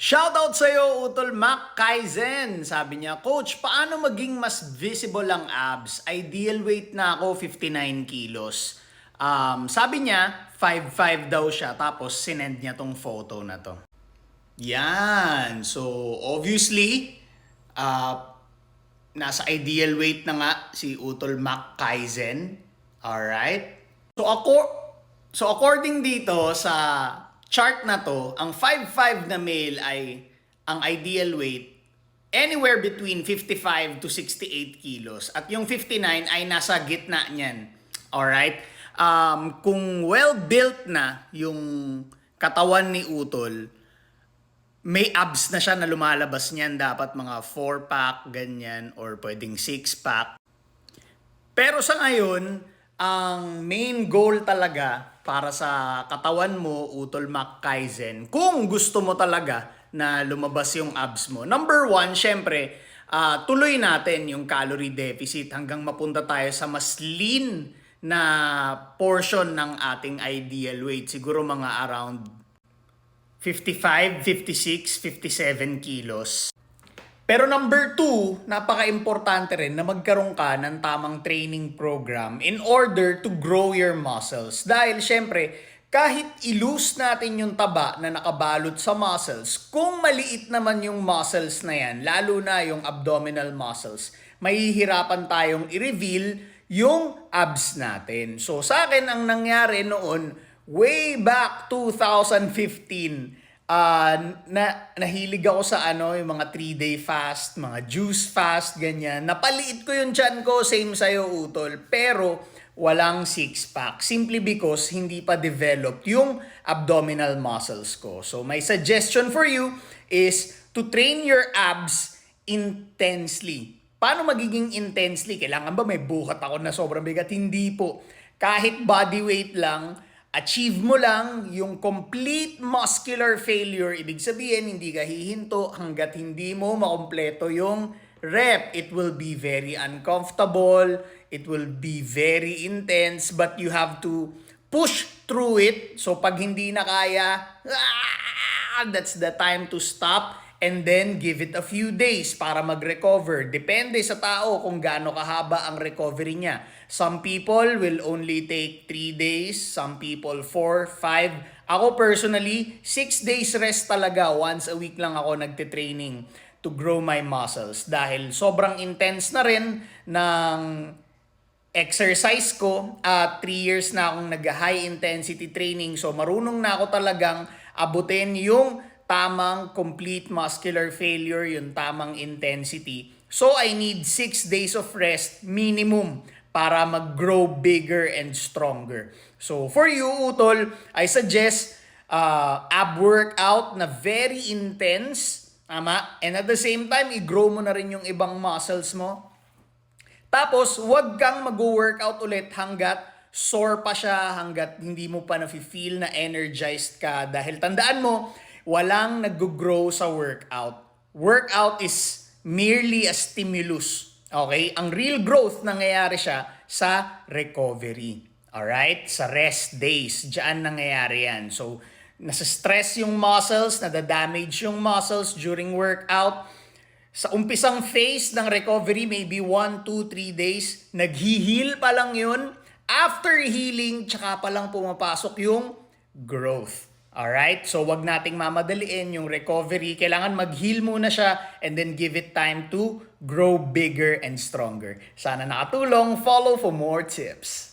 Shoutout sa iyo, Utol Mac Kaizen. Sabi niya, Coach, paano maging mas visible ang abs? Ideal weight na ako, 59 kilos. Um, sabi niya, 5'5 daw siya. Tapos, sinend niya tong photo na to. Yan. So, obviously, uh, nasa ideal weight na nga si Utol Mac Kaizen. Alright? So, ako, so according dito sa chart na to, ang 5'5 na male ay ang ideal weight anywhere between 55 to 68 kilos. At yung 59 ay nasa gitna niyan. Alright? Um, kung well-built na yung katawan ni Utol, may abs na siya na lumalabas niyan. Dapat mga 4-pack, ganyan, or pwedeng 6-pack. Pero sa ngayon, ang main goal talaga para sa katawan mo, Utol Mac Kaizen, kung gusto mo talaga na lumabas yung abs mo. Number one, syempre, ah, tuloy natin yung calorie deficit hanggang mapunta tayo sa mas lean na portion ng ating ideal weight. Siguro mga around 55, 56, 57 kilos. Pero number two, napaka-importante rin na magkaroon ka ng tamang training program in order to grow your muscles. Dahil syempre, kahit ilose natin yung taba na nakabalot sa muscles, kung maliit naman yung muscles na yan, lalo na yung abdominal muscles, mahihirapan tayong i-reveal yung abs natin. So sa akin, ang nangyari noon, way back 2015, Ah, na nahilig ako sa ano, yung mga 3-day fast, mga juice fast, ganyan. Napaliit ko yung chan ko, same sa'yo, Utol. Pero, walang six-pack. Simply because hindi pa developed yung abdominal muscles ko. So, my suggestion for you is to train your abs intensely. Paano magiging intensely? Kailangan ba may buhat ako na sobrang bigat? Hindi po. Kahit body weight lang, achieve mo lang yung complete muscular failure. Ibig sabihin, hindi ka hihinto hanggat hindi mo makompleto yung rep. It will be very uncomfortable. It will be very intense. But you have to push through it. So pag hindi na kaya, ah, that's the time to stop and then give it a few days para mag-recover. Depende sa tao kung gaano kahaba ang recovery niya. Some people will only take 3 days, some people 4, 5. Ako personally, 6 days rest talaga. Once a week lang ako nagte-training to grow my muscles dahil sobrang intense na rin ng exercise ko at 3 years na akong nag-high intensity training so marunong na ako talagang abutin yung tamang complete muscular failure, yung tamang intensity. So I need 6 days of rest minimum para mag-grow bigger and stronger. So for you, Utol, I suggest uh, ab workout na very intense, tama? And at the same time, i-grow mo na rin yung ibang muscles mo. Tapos, huwag kang mag-workout ulit hanggat sore pa siya, hanggat hindi mo pa nafe-feel na energized ka. Dahil tandaan mo, walang nag-grow sa workout. Workout is merely a stimulus. Okay? Ang real growth nangyayari siya sa recovery. Alright? Sa rest days. Diyan nangyayari yan. So, nasa stress yung muscles, nadadamage yung muscles during workout. Sa umpisang phase ng recovery, maybe 1, 2, 3 days, naghi-heal pa lang yun. After healing, tsaka pa lang pumapasok yung growth. Alright? So, wag nating mamadaliin yung recovery. Kailangan mag-heal muna siya and then give it time to grow bigger and stronger. Sana nakatulong. Follow for more tips.